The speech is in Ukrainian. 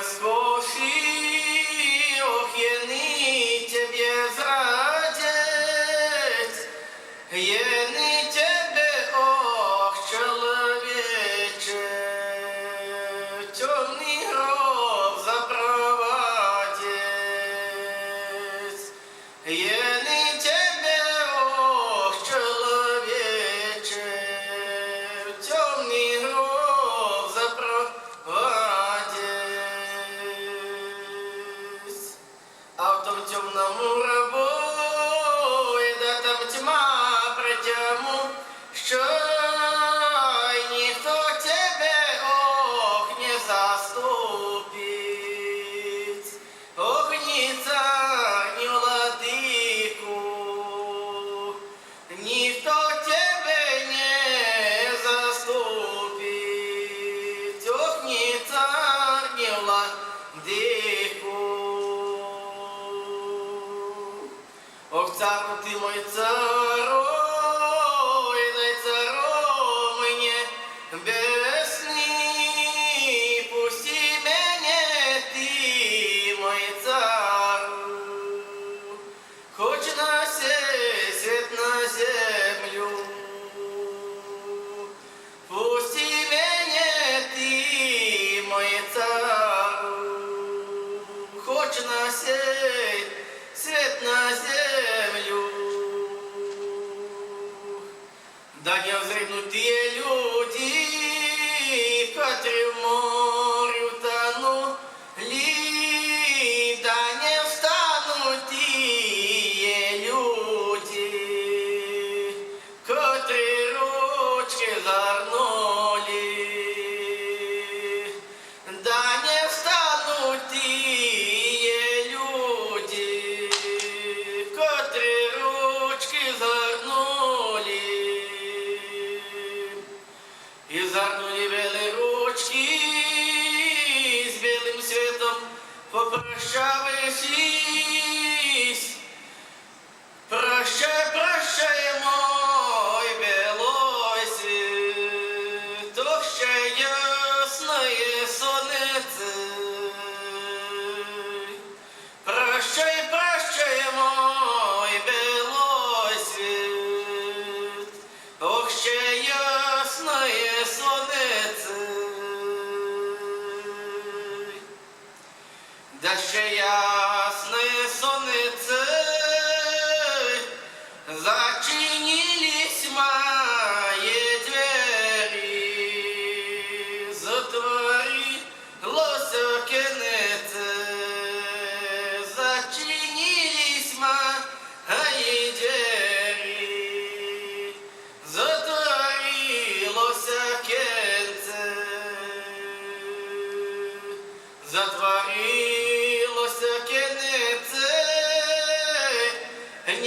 великие роскоши, ох, яны тебе зрадять, яны тебе, ох, чоловіче, темний гроб запровадять, яны А в том темному рабу, і да там тьма притяму, що й ніхто тебе, ох, не заступить. Ох, цару ты мой цару, и дай цару мне бесный, пусти меня ты, мой цару. Хоть на сей свет на землю, пусти меня ты, мой цару. Хоть на сей свет на землю. Да не взрывнут те люди, котрі І загнули вели ручки з білим світом, попрощавшись. Прощай, Да ще ясне сонце,